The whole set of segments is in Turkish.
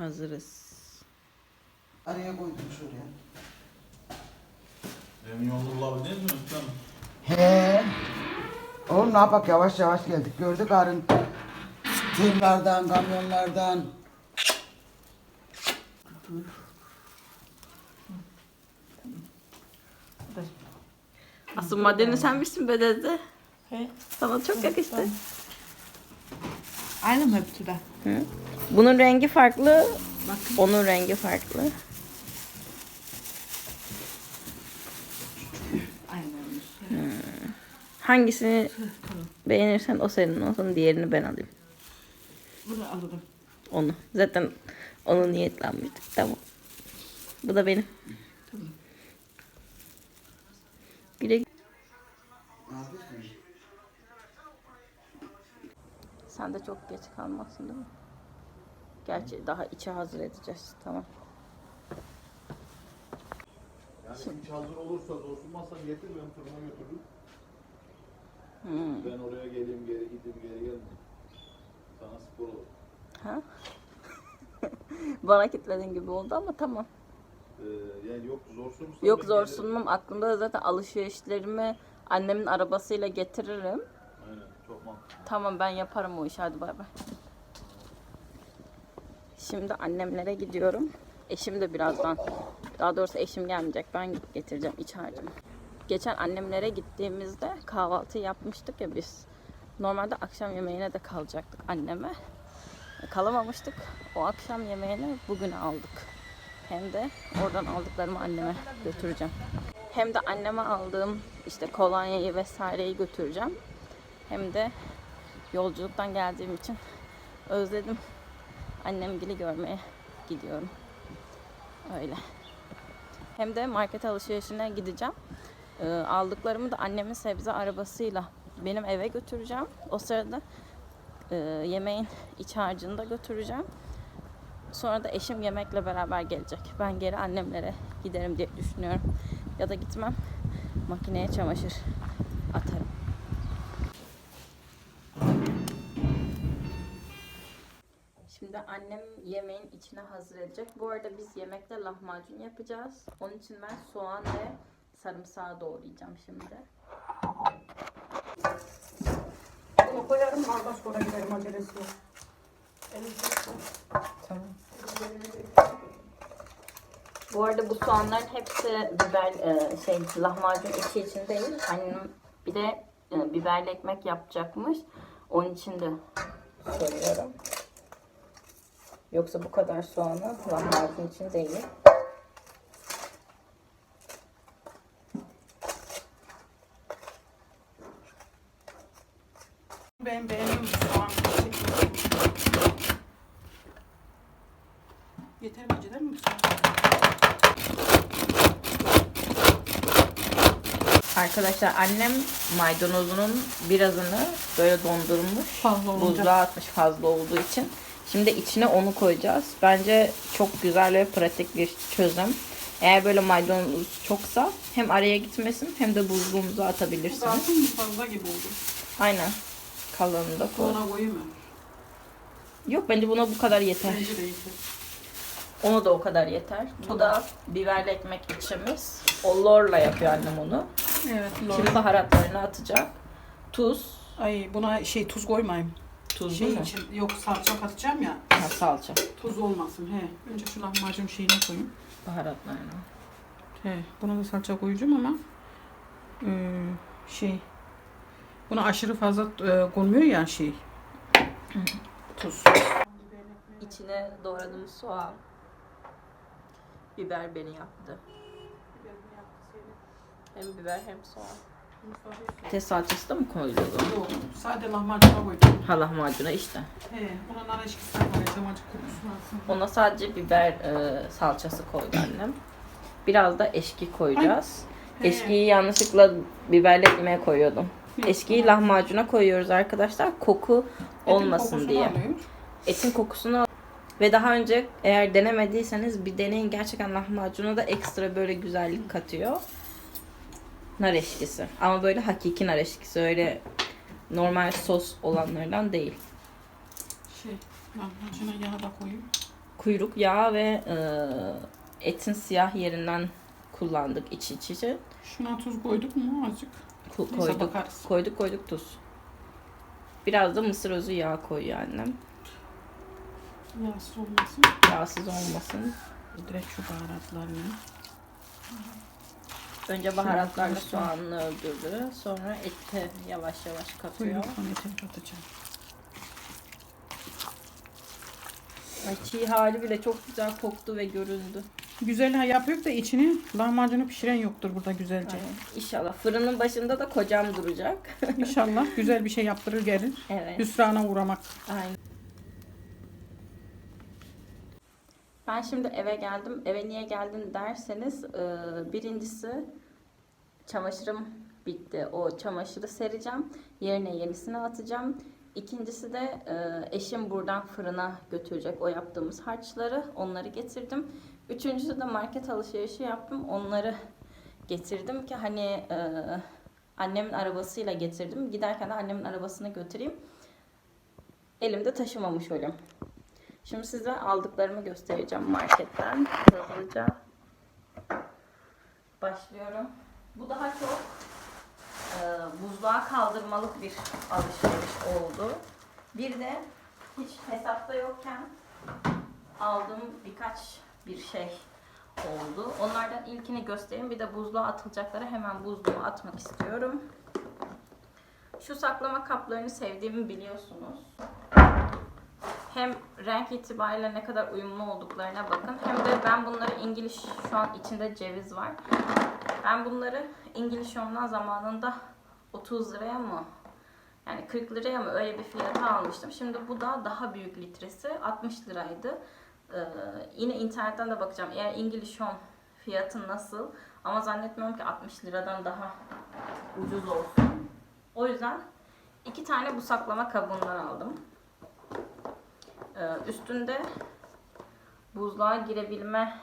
Hazırız. Araya koydum şuraya. Benim yolunu bulabildiniz mi Özlem? He. Oğlum ne yapak yavaş yavaş geldik. Gördük arın tırlardan, kamyonlardan. Asıl madeni sen misin be dedi. He. Sana çok yakıştı. Aynı mı de? Hı? Bunun rengi farklı. Onun rengi farklı. Aynıymış. Hangisini beğenirsen o senin olsun. Diğerini ben alayım. Bunu alırım. Onu. Zaten onu niyetlenmiştik. Tamam. Bu da benim. Tamam. Bir de Ne yapıyorsun? sen de çok geç kalmazsın değil mi? Gerçi daha içi hazır edeceğiz. Tamam. Yani hiç hazır olursa dokunmazsan getir ben fırına götürürüm. Hmm. Ben oraya geleyim geri gideyim geri gelmeyeyim. Sana spor olur. Ha? Bana kitlediğin gibi oldu ama tamam. Ee, yani yok zor Yok ben zor gelirim. sunmam. Aklımda da zaten alışverişlerimi annemin arabasıyla getiririm. Aynen çok mantıklı. Tamam ben yaparım o işi hadi bay bay. Şimdi annemlere gidiyorum. Eşim de birazdan. Daha doğrusu eşim gelmeyecek. Ben getireceğim iç harcımı. Geçen annemlere gittiğimizde kahvaltı yapmıştık ya biz. Normalde akşam yemeğine de kalacaktık anneme. Kalamamıştık. O akşam yemeğini bugün aldık. Hem de oradan aldıklarımı anneme götüreceğim. Hem de anneme aldığım işte kolonyayı vesaireyi götüreceğim. Hem de yolculuktan geldiğim için özledim. Annemgili görmeye gidiyorum. Öyle. Hem de market alışverişine gideceğim. Ee, aldıklarımı da annemin sebze arabasıyla benim eve götüreceğim. O sırada e, yemeğin iç harcını da götüreceğim. Sonra da eşim yemekle beraber gelecek. Ben geri annemlere giderim diye düşünüyorum. Ya da gitmem. Makineye çamaşır Şimdi annem yemeğin içine hazır edecek. Bu arada biz yemekte lahmacun yapacağız. Onun için ben soğan ve sarımsağı doğrayacağım şimdi. Bunu koyarım bardaş sonra giderim acelesi yok. Tamam. Bu arada bu soğanların hepsi biber e, şey lahmacun içi için değil. Annem bir de e, biberli ekmek yapacakmış. Onun için de soruyorum. Yoksa bu kadar soğanı lahmacun için değil. Ben beğendim soğan. Yeter mi acı değil mi? Arkadaşlar annem maydanozunun birazını böyle dondurmuş. Fazla olunca. Buzluğa atmış fazla olduğu için. Şimdi içine onu koyacağız. Bence çok güzel ve pratik bir çözüm. Eğer böyle maydanoz çoksa hem araya gitmesin hem de buzluğumuza atabilirsiniz. Zaten fazla gibi oldu. Aynen. Kalanını da koy. Soğana koyayım mı? Yok bence buna bu kadar yeter. Bence de yeter. Ona da o kadar yeter. Bu da biberli ekmek içimiz. O lorla yapıyor annem onu. Evet. Şimdi baharatlarını atacak. Tuz. Ay buna şey tuz koymayayım. Tuz Şey değil mi? için yok salça katacağım ya. Ha, salça. Tuz olmasın he. Önce şu lahmacun şeyini koyayım. Baharatlarını. He. Buna da salça koyacağım ama eee, şey buna aşırı fazla e, konmuyor ya şey. Tuz. İçine doğradığımız soğan. Biber beni yaptı. Hem biber hem soğan. Patates salçası da mı koyuluyordu? Yok, sade lahmacuna koydum. Ha lahmacuna işte. He, buna nar eşkisinden koyacağım acık kokusunu alsın. Ona sadece biber e, salçası koydu annem. Biraz da eşki koyacağız. He. Eşkiyi yanlışlıkla biberle ekmeğe koyuyordum. Hı, Eşkiyi lahmacuna koyuyoruz arkadaşlar. Koku Etin olmasın diye. alıyor. Etin kokusunu al- ve daha önce eğer denemediyseniz bir deneyin. Gerçekten lahmacuna da ekstra böyle güzellik katıyor. Nar eşkisi. Ama böyle hakiki nar eşkisi. Öyle normal sos olanlardan değil. Şey, lahmacuna yağ da koyayım. kuyruk yağı ve e, etin siyah yerinden kullandık iç iç içe. Şuna tuz koyduk mu azıcık? Neyse, koyduk, bakarız. koyduk koyduk tuz. Biraz da mısır özü yağı koyuyor annem. Yağsız olmasın. Yağsız olmasın. Direkt şu baharatlarını. Önce baharatlarla soğanını öldürdü. Sonra eti yavaş yavaş katıyor. Kuyruk etini katacağım. Ay, çiğ hali bile çok güzel koktu ve göründü. Güzel ha yapıyor da içini lahmacunu pişiren yoktur burada güzelce. Aynen. İnşallah fırının başında da kocam duracak. İnşallah güzel bir şey yaptırır gelir. evet. Hüsrana uğramak. Aynen. Ben şimdi eve geldim. Eve niye geldin derseniz e, birincisi çamaşırım bitti. O çamaşırı sereceğim. Yerine yenisini atacağım. İkincisi de e, eşim buradan fırına götürecek o yaptığımız harçları. Onları getirdim. Üçüncüsü de market alışverişi yaptım. Onları getirdim ki hani e, annemin arabasıyla getirdim. Giderken de annemin arabasını götüreyim. Elimde taşımamış olayım. Şimdi size aldıklarımı göstereceğim marketten. Hızlıca başlıyorum. Bu daha çok e, buzluğa kaldırmalık bir alışveriş oldu. Bir de hiç hesapta yokken aldığım birkaç bir şey oldu. Onlardan ilkini göstereyim. Bir de buzluğa atılacakları hemen buzluğa atmak istiyorum. Şu saklama kaplarını sevdiğimi biliyorsunuz hem renk itibariyle ne kadar uyumlu olduklarına bakın. Hem de ben bunları İngiliz şu an içinde ceviz var. Ben bunları İngiliz Home'dan zamanında 30 liraya mı yani 40 liraya mı öyle bir fiyata almıştım. Şimdi bu da daha büyük litresi 60 liraydı. Ee, yine internetten de bakacağım. Eğer İngiliz Home fiyatı nasıl? Ama zannetmiyorum ki 60 liradan daha ucuz olsun. O yüzden iki tane bu saklama kabından aldım. Ee, üstünde buzluğa girebilme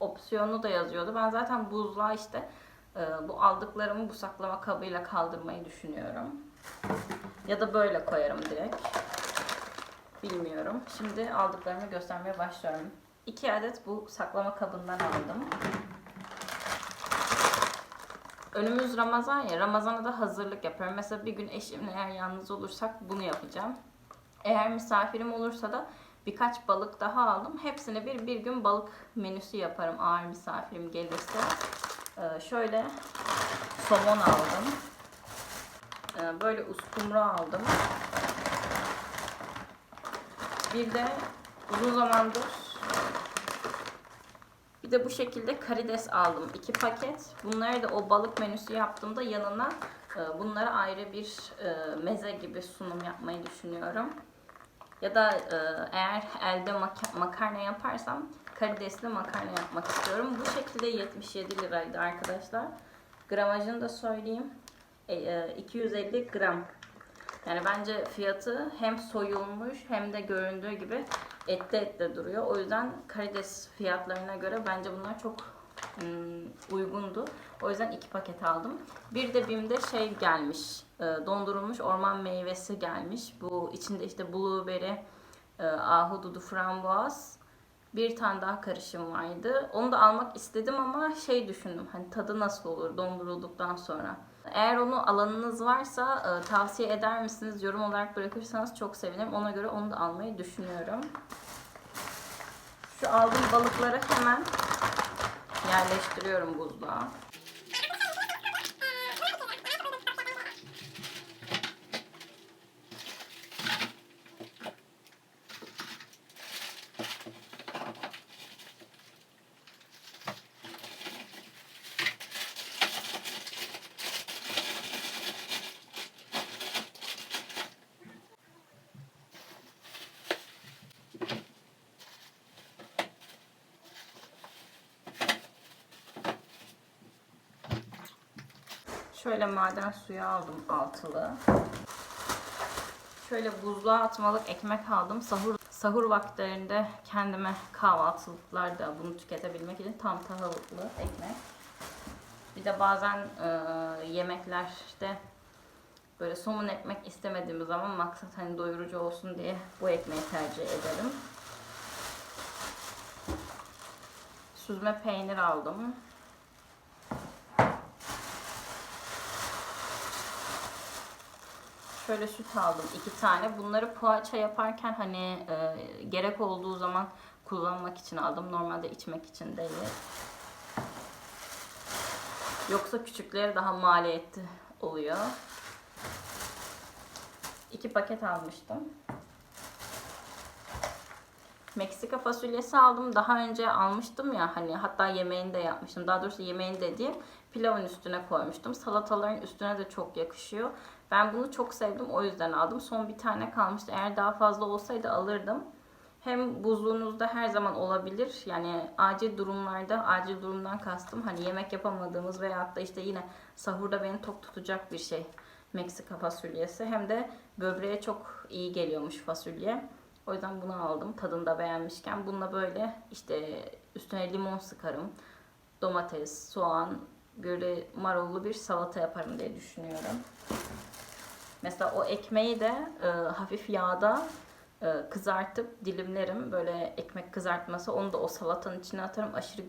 opsiyonu da yazıyordu. Ben zaten buzluğa işte e, bu aldıklarımı bu saklama kabıyla kaldırmayı düşünüyorum. Ya da böyle koyarım direkt. Bilmiyorum. Şimdi aldıklarımı göstermeye başlıyorum. İki adet bu saklama kabından aldım. Önümüz Ramazan ya. Ramazan'a da hazırlık yapıyorum. Mesela bir gün eşimle eğer yalnız olursak bunu yapacağım. Eğer misafirim olursa da birkaç balık daha aldım. Hepsine bir bir gün balık menüsü yaparım ağır misafirim gelirse. Ee, şöyle somon aldım. Ee, böyle uskumru aldım. Bir de uzun zamandır bir de bu şekilde karides aldım. iki paket. Bunları da o balık menüsü yaptığımda yanına bunlara ayrı bir e, meze gibi sunum yapmayı düşünüyorum. Ya da e, eğer elde maka- makarna yaparsam karidesli makarna yapmak istiyorum. Bu şekilde 77 liraydı arkadaşlar. Gramajını da söyleyeyim. E, e, 250 gram. Yani bence fiyatı hem soyulmuş hem de göründüğü gibi ette ette duruyor. O yüzden karides fiyatlarına göre bence bunlar çok uygundu. O yüzden iki paket aldım. Bir de BİM'de şey gelmiş. e, Dondurulmuş orman meyvesi gelmiş. Bu içinde işte blueberry, e, ahududu, frambuaz. Bir tane daha karışım vardı. Onu da almak istedim ama şey düşündüm. Hani tadı nasıl olur dondurulduktan sonra. Eğer onu alanınız varsa e, tavsiye eder misiniz? Yorum olarak bırakırsanız çok sevinirim. Ona göre onu da almayı düşünüyorum. Şu aldığım balıkları hemen yerleştiriyorum buzluğa. Şöyle maden suyu aldım altılı. Şöyle buzluğa atmalık ekmek aldım. Sahur sahur vakitlerinde kendime kahvaltılıklarda bunu tüketebilmek için tam tahıllı ekmek. Bir de bazen e, yemeklerde böyle somun ekmek istemediğim zaman maksat hani doyurucu olsun diye bu ekmeği tercih ederim. süzme peynir aldım. Şöyle süt aldım iki tane. Bunları poğaça yaparken hani e, gerek olduğu zaman kullanmak için aldım. Normalde içmek için değil. Yoksa küçükleri daha maliyetli oluyor. İki paket almıştım. Meksika fasulyesi aldım. Daha önce almıştım ya hani hatta yemeğini de yapmıştım. Daha doğrusu yemeğini dediğim pilavın üstüne koymuştum. Salataların üstüne de çok yakışıyor. Ben bunu çok sevdim o yüzden aldım. Son bir tane kalmıştı. Eğer daha fazla olsaydı alırdım. Hem buzluğunuzda her zaman olabilir. Yani acil durumlarda, acil durumdan kastım hani yemek yapamadığımız veya da işte yine sahurda beni tok tutacak bir şey. Meksika fasulyesi. Hem de böbreğe çok iyi geliyormuş fasulye. O yüzden bunu aldım. Tadını da beğenmişken. Bununla böyle işte üstüne limon sıkarım. Domates, soğan, böyle marullu bir salata yaparım diye düşünüyorum. Mesela o ekmeği de e, hafif yağda e, kızartıp dilimlerim. Böyle ekmek kızartması. Onu da o salatanın içine atarım. Aşırı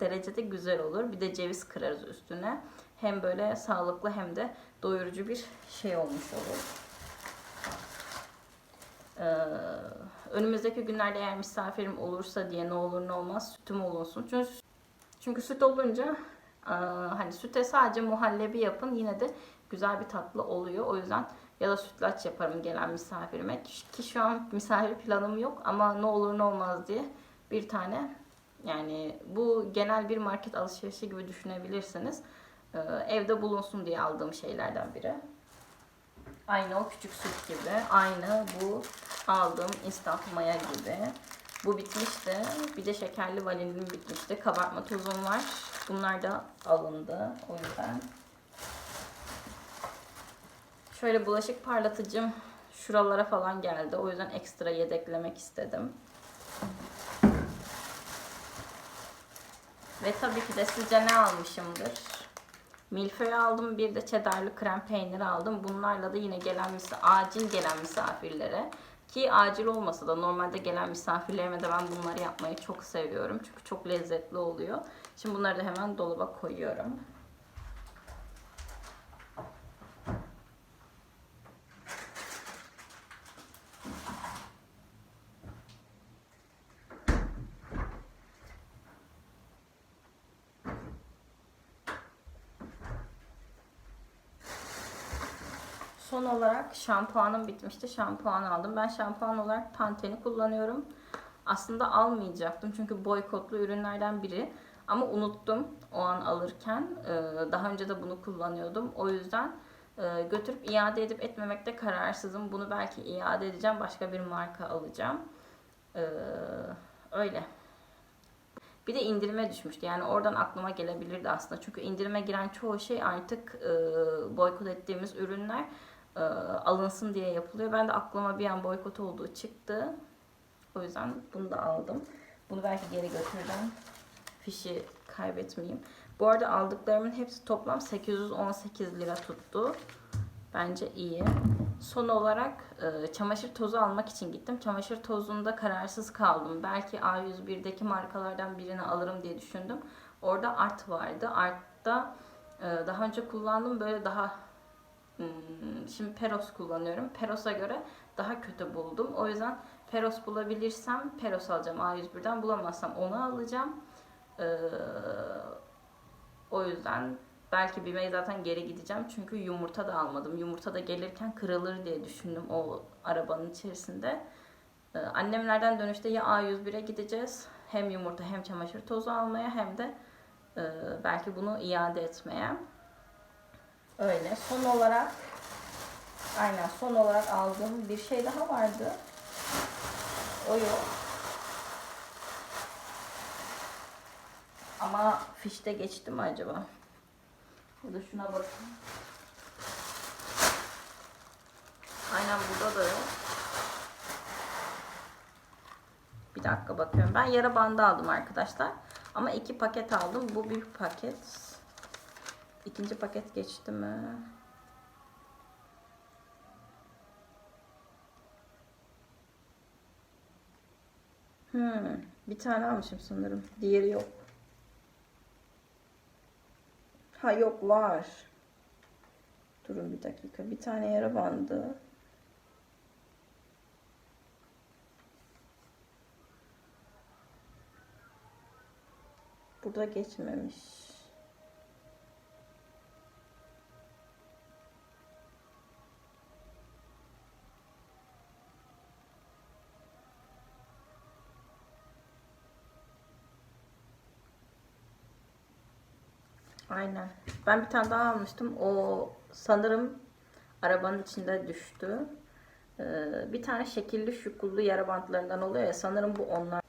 derecede güzel olur. Bir de ceviz kırarız üstüne. Hem böyle sağlıklı hem de doyurucu bir şey olmuş olur. Ee, önümüzdeki günlerde eğer misafirim olursa diye ne olur ne olmaz sütüm olunsun. Çünkü, çünkü süt olunca e, hani süte sadece muhallebi yapın yine de güzel bir tatlı oluyor. O yüzden ya da sütlaç yaparım gelen misafirime. Ki şu an misafir planım yok ama ne olur ne olmaz diye bir tane yani bu genel bir market alışverişi gibi düşünebilirsiniz. Ee, evde bulunsun diye aldığım şeylerden biri. Aynı o küçük süt gibi. Aynı bu aldığım instant maya gibi. Bu bitmişti. Bir de şekerli vanilin bitmişti. Kabartma tozum var. Bunlar da alındı. O yüzden. Şöyle bulaşık parlatıcım şuralara falan geldi. O yüzden ekstra yedeklemek istedim. Ve tabii ki de sizce ne almışımdır? Milföy aldım. Bir de cheddarlı krem peyniri aldım. Bunlarla da yine gelen acil gelen misafirlere ki acil olmasa da normalde gelen misafirlerime de ben bunları yapmayı çok seviyorum. Çünkü çok lezzetli oluyor. Şimdi bunları da hemen dolaba koyuyorum. Son olarak şampuanım bitmişti. Şampuan aldım. Ben şampuan olarak Pantene'i kullanıyorum. Aslında almayacaktım çünkü boykotlu ürünlerden biri. Ama unuttum o an alırken. Ee, Daha önce de bunu kullanıyordum. O yüzden e, götürüp iade edip etmemekte kararsızım. Bunu belki iade edeceğim. Başka bir marka alacağım. Ee, Öyle. Bir de indirime düşmüştü. Yani oradan aklıma gelebilirdi aslında. Çünkü indirime giren çoğu şey artık e, boykot ettiğimiz ürünler e, alınsın diye yapılıyor. Ben de aklıma bir an boykot olduğu çıktı. O yüzden bunu da aldım. Bunu belki geri götürürüm. Fişi kaybetmeyeyim. Bu arada aldıklarımın hepsi toplam 818 lira tuttu. Bence iyi. Son olarak e, çamaşır tozu almak için gittim. Çamaşır tozunda kararsız kaldım. Belki A101'deki markalardan birini alırım diye düşündüm. Orada Art vardı. Art'ta e, daha önce kullandım. Böyle daha hmm, şimdi Peros kullanıyorum. Peros'a göre daha kötü buldum. O yüzden Peros bulabilirsem Peros alacağım A101'den. Bulamazsam onu alacağım. Ee, o yüzden belki BİM'e zaten geri gideceğim. Çünkü yumurta da almadım. Yumurta da gelirken kırılır diye düşündüm o arabanın içerisinde. Ee, annemlerden dönüşte ya A101'e gideceğiz. Hem yumurta hem çamaşır tozu almaya hem de e, belki bunu iade etmeye. Öyle. Son olarak aynen son olarak aldığım bir şey daha vardı. O yok. Ama fişte geçti mi acaba? Ya da şuna bakın. Aynen burada da yok. Bir dakika bakıyorum. Ben yara bandı aldım arkadaşlar. Ama iki paket aldım. Bu bir paket. İkinci paket geçti mi? Hmm, bir tane almışım sanırım. Diğeri yok. Ha yok var. Durun bir dakika. Bir tane yara bandı. Burada geçmemiş. Aynen. Ben bir tane daha almıştım. O sanırım arabanın içinde düştü. Ee, bir tane şekilli şukullu yara bantlarından oluyor ya. Sanırım bu onlar.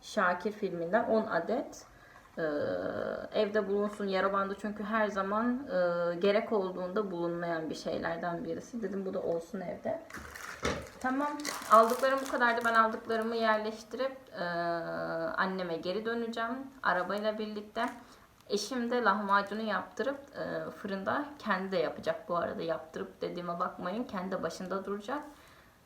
Şakir filminden 10 adet. Ee, evde bulunsun yara bandı çünkü her zaman e, gerek olduğunda bulunmayan bir şeylerden birisi. Dedim bu da olsun evde. Tamam. Aldıklarım bu kadardı. Ben aldıklarımı yerleştirip e, anneme geri döneceğim. Arabayla birlikte. Eşim de lahmacunu yaptırıp e, fırında kendi de yapacak bu arada. Yaptırıp dediğime bakmayın. Kendi başında duracak.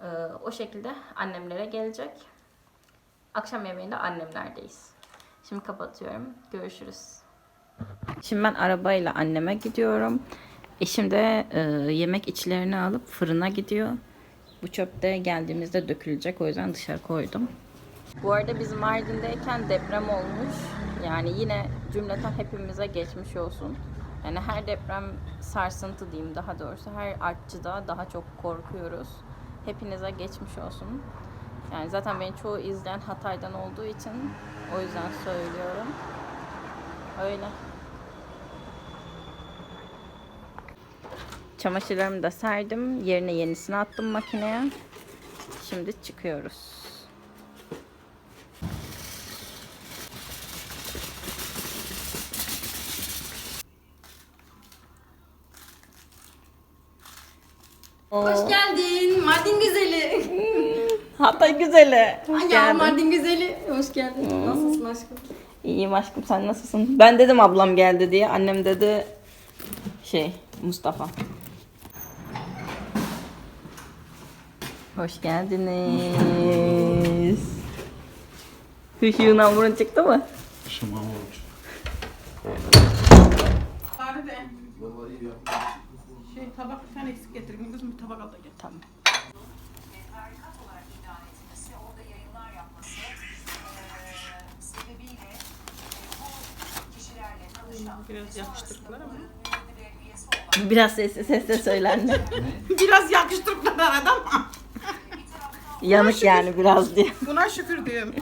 E, o şekilde annemlere gelecek. Akşam yemeğinde annemlerdeyiz. Şimdi kapatıyorum. Görüşürüz. Şimdi ben arabayla anneme gidiyorum. Eşim de e, yemek içlerini alıp fırına gidiyor. Bu çöp de geldiğimizde dökülecek. O yüzden dışarı koydum. Bu arada biz Mardin'deyken deprem olmuş. Yani yine cümleten hepimize geçmiş olsun. Yani her deprem sarsıntı diyeyim daha doğrusu. Her artçıda daha çok korkuyoruz. Hepinize geçmiş olsun. Yani zaten beni çoğu izleyen Hatay'dan olduğu için o yüzden söylüyorum. Öyle. Çamaşırlarımı da serdim. Yerine yenisini attım makineye. Şimdi çıkıyoruz. Hoş geldin Mardin güzeli. Hatay güzeli. Hoş ya geldin. Mardin güzeli. Hoş geldin. Nasılsın aşkım? İyiyim aşkım sen nasılsın? Ben dedim ablam geldi diye. Annem dedi şey Mustafa. Hoş geldiniz. Hışığın hamurun çıktı mı? Şımam olmuş. Bari de Vallahi iyi yapmış. şey tabak bir tane eksik getireyim. Kızım bir tabak al da gel. Tamam. Biraz yakıştırdılar ama. Biraz sesli sesle söyler anne. Biraz yakıştırdılar arada ama. Yanık yani biraz diye. Buna şükür diyorum.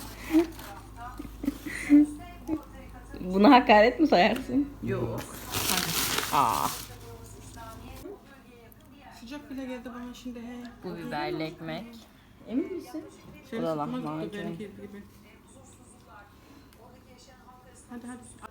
Bunu hakaret mi sayarsın? Yok. Aa. Sıcak bile geldi bana şimdi he. Bu biberli ekmek. Emin misin? Şey Bu da sıkma tuttu lahmacun. Hadi hadi.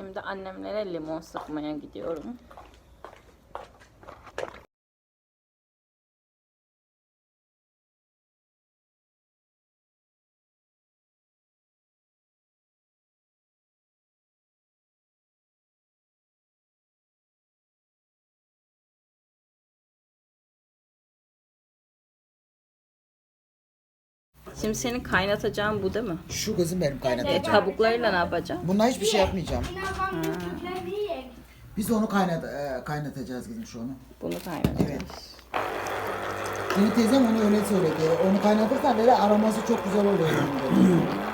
Şimdi annemlere limon sıkmaya gidiyorum. Şimdi senin kaynatacağın bu değil mi? Şu kızım benim E, kaynatacağım. kabuklarıyla ne yapacağım? Bununla hiçbir şey yapmayacağım. Biz onu kaynat e, kaynatacağız kızım şu onu. Bunu kaynatacağız. Evet. Senin teyzem onu öyle söyledi. Onu kaynatırsan böyle aroması çok güzel oluyor. dedi.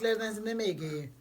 Mi Ege'yi?